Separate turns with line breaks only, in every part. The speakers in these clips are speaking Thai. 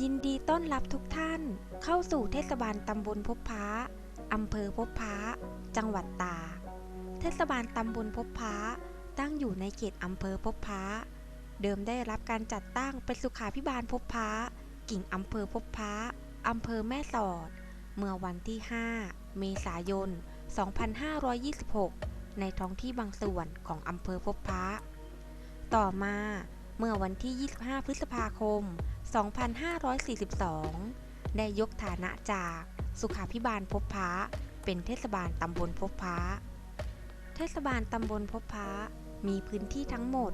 ยินดีต้อนรับทุกท่านเข้าสู่เทศบาลตำบลพบพระอำเภอพบพระจังหวัดตาก เทศบาลตำบลพบพระตั้งอยู่ในเขตอำเภอพบพระเดิมได้รับการจัดตั้งเป็นสุขาพิบาลพบพระกิ่งอำเภอพบพระอำเภอแม่สอด เมื่อวันที่ 5 เมษายน 2526 ในท้องที่บางส่วนของอำเภอพบพระต่อมาเมื่อวันที่ 25 พฤษภาคม 2542 ได้ยกฐานะจากสุขาพิบาลพบพระเป็นเทศบาลตำบลพบพระเทศบาลตำบลพบพระมีพื้นที่ทั้งหมด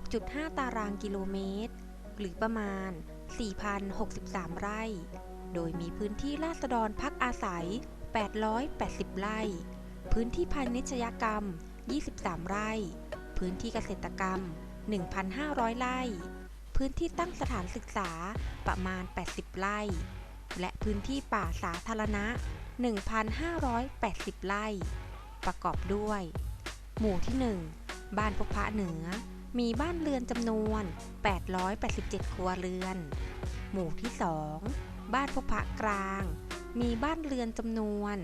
6.5 ตารางกิโลเมตร หรือประมาณ 4,063 ไร่ โดยมีพื้นที่ราษฎรพักอาศัย 880 ไร่ พื้นที่พาณิชยกรรม 23 ไร่ พื้นที่เกษตรกรรม 1,500 ไร่ พื้นที่ตั้งสถานศึกษาประมาณ 80 ไร่ และพื้นที่ป่าสาธารณะ 1,580 ไร่ ประกอบด้วย หมู่ที่ 1 บ้านพบพระเหนือ มีบ้านเรือนจำนวน 887 ครัวเรือน หมู่ที่ 2 บ้านพบพระกลาง มีบ้านเรือนจำนวน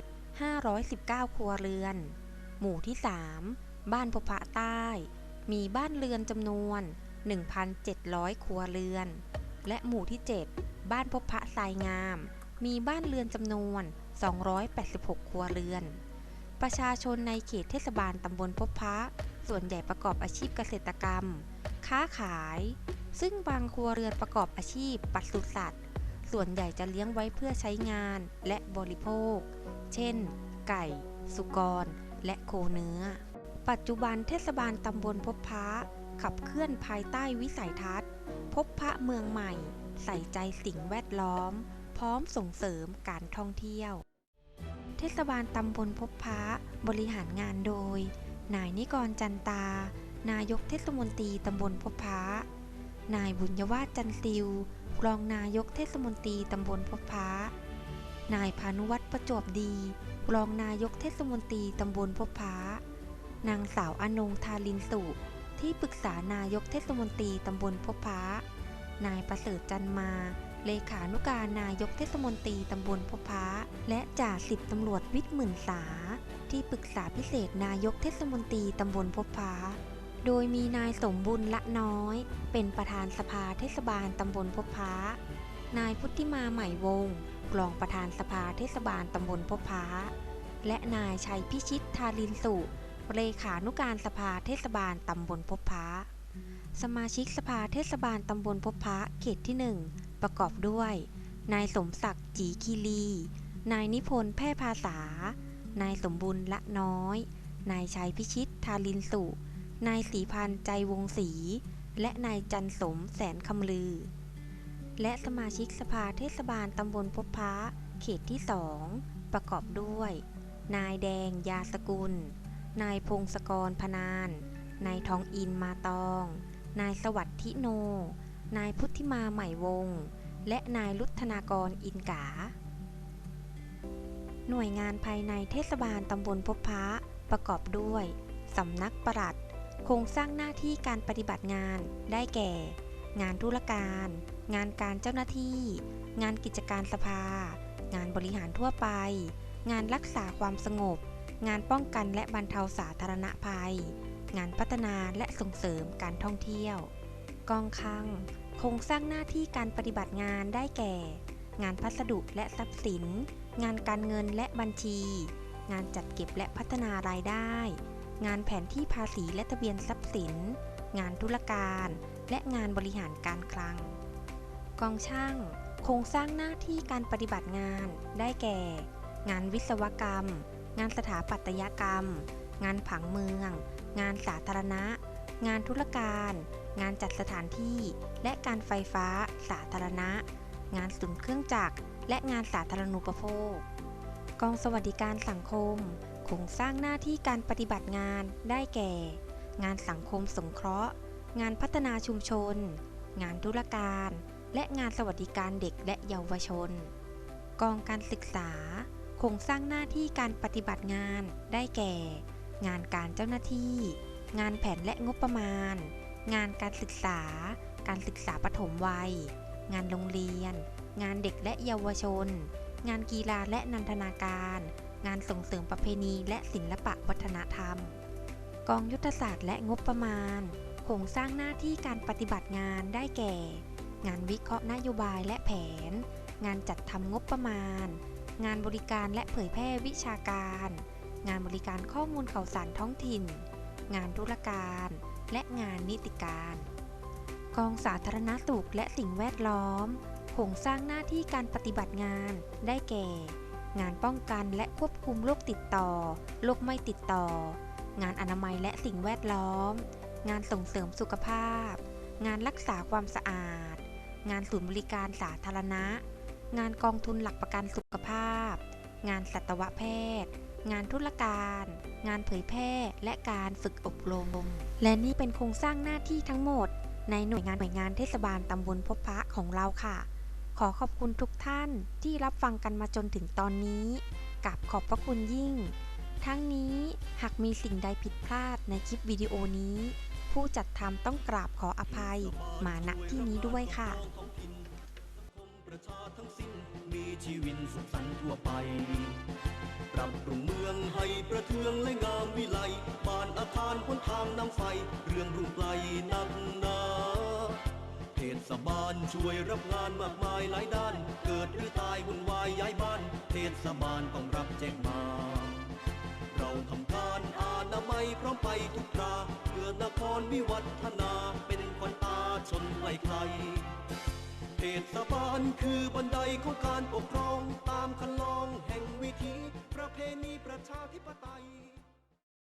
519 ครัวเรือน หมู่ที่ 3 บ้านพบพระใต้ มีบ้านเรือนจำนวน 1,700 ครัวเรือน และหมู่ที่ 7 บ้านพบพระทรายงาม มีบ้านเรือนจำนวน 286 ครัวเรือน ประชาชนในเขตเทศบาลตำบลพบพระ ส่วนใหญ่ประกอบอาชีพเกษตรกรรม ค้าขาย ซึ่งบางครัวเรือนประกอบอาชีพปศุสัตว์ ส่วนใหญ่จะเลี้ยงไว้เพื่อใช้งานและบริโภค เช่น ไก่ สุกร และโคเนื้อ ปัจจุบันเทศบาลตำบลพบพระ ขับเคลื่อนภายใต้วิสัยทัศน์ พบพระเมืองใหม่ ใส่ใจสิ่งแวดล้อม พร้อมส่งเสริมการท่องเที่ยว เทศบาลตำบลพบพระบริหารงานโดย นายนิกรจันตา นายกเทศมนตรีตำบลพบพระนายบุญยวาจันซิวรองนายกเทศมนตรีตำบลพบพระนายพานุวัฒน์ประจวบดี รองนายกเทศมนตรีตำบลพบพระนางสาวอนงทาลินสุ ที่ปรึกษานายกเทศมนตรีตำบลพบพระนายประเสริฐจันมา เลขานุการนายกเทศมนตรีตำบลพบพระและจ่าสิบตำรวจวิทย์หมื่นสา ที่ปรึกษาพิเศษนายกเทศมนตรีตำบลพบพระโดยมีนายสมบุญละน้อย เป็นประธานสภาเทศบาลตำบลพบพระนายพุทธิมาใหม่วงศรองประธานสภาเทศบาลตำบลพบพระและนายชัยพิชิตทารินสุ เลขานุการสภาเทศบาลตำบลพบพระสมาชิกสภาเทศบาลตำบลพบพระเขตที่ 1 ประกอบด้วย นายสมศักดิ์จีคีรี นายนิพนธ์แพร่ภาษา นายสมบุญละน้อย นายชัยพิชิตทารินสุ นายศรีพันธ์ใจวงศรี และนายจันสมแสนคำลือ และสมาชิกสภาเทศบาลตำบลพบพระเขตที่ 2 ประกอบด้วย นายแดงยาสกุล นายพงศกรพนาน นายทองอินมาตอง นายสวัสดิโน นายพุทธิมาใหม่วง และนายลุทธนากรอินกา หน่วยงานภายในเทศบาลตำบลพบพระประกอบด้วยสำนักปลัด โครงสร้างหน้าที่การปฏิบัติงานได้แก่ งานธุรการ งานการเจ้าหน้าที่ งานกิจการสภา งานบริหารทั่วไป งานรักษาความสงบ งานป้องกันและบรรเทาสาธารณภัย งานพัฒนาและส่งเสริมการท่องเที่ยว กองคลัง โครงสร้างหน้าที่การปฏิบัติงานได้แก่ งานพัสดุและทรัพย์สิน งานการเงินและบัญชี งานจัดเก็บและพัฒนารายได้ งานแผนที่ภาษีและทะเบียนทรัพย์สิน งานธุรการ และงานบริหารการคลัง กองช่าง โครงสร้างหน้าที่การปฏิบัติงานได้แก่ งานวิศวกรรม งานสถาปัตยกรรม งานผังเมือง งานสาธารณะ งานธุรการ งานจัดสถานที่ และการไฟฟ้าสาธารณะ งานศูนเครื่องจักร และงานสาธารณูปโภค กองสวัสดิการสังคมโครงสร้างหน้าที่การปฏิบัติงานได้แก่ งานสังคมสงเคราะห์ งานพัฒนาชุมชน งานธุรการ และงานสวัสดิการเด็กและเยาวชน กองการศึกษา ครงสร้างหน้าที่การปฏิบัติงานได้แก่ งานการเจ้าหน้าที่ งานแผนและงบประมาณ งานการศึกษา การศึกษาปฐมวัย งานโรงเรียน งานเด็กและเยาวชน งานกีฬาและนันทนาการ งานส่งเสริมประเพณีและศิลปะวัฒนธรรม กองยุทธศาสตร์และงบประมาณโครงสร้างหน้าที่การปฏิบัติงานได้แก่ งานวิเคราะห์นโยบายและแผน งานจัดทำงบประมาณ งานบริการและเผยแพร่วิชาการ งานบริการข้อมูลข่าวสารท้องถิ่น งานธุรการ และงานนิติการ กองสาธารณสุขและสิ่งแวดล้อมโครงสร้างหน้าที่การปฏิบัติงานได้แก่ งานป้องกันและควบคุมโรคติดต่อ โรคไม่ติดต่อ งานอนามัยและสิ่งแวดล้อม งานส่งเสริมสุขภาพ งานรักษาความสะอาด งานศูนย์บริการสาธารณะ งานกองทุนหลักประกันสุขภาพ งานสัตวแพทย์ งานธุรการ งานเผยแพร่ และการฝึกอบรม และนี่เป็นโครงสร้างหน้าที่ทั้งหมด ในหน่วยงานหน่วยงานเทศบาลตำบลพบพระของเราค่ะ ขอขอบคุณทุกท่านที่รับฟังกันมาจนถึงตอนนี้กับขอบพระคุณยิ่ง ทั้งนี้หากมีสิ่งใดผิดพลาดในคลิปวิดีโอนี้ ผู้จัดทำต้องกราบขออภัย มาณที่นี้ด้วยค่ะ
มีชีวิตสุขสันต์ทั่วไป ปรับปรุงเมืองให้ประเทืองและงามวิไลบ้านอาคารหนทางน้ำไฟ เรื่องรุ่งไกลนักหนาเทศบาลช่วยรับงานมากมายหลายด้าน เกิดหรือตายวุ่นวายย้ายบ้าน เทศบาลต้องรับแจ้งมา เราทำการอานาไมัยพร้อมไปทุกคราเพื่อนครวิวัฒนา เทศบาลคือบันไดของการปกครอง ตามคันลองแห่งวิถีประเพณีประชาธิปไตย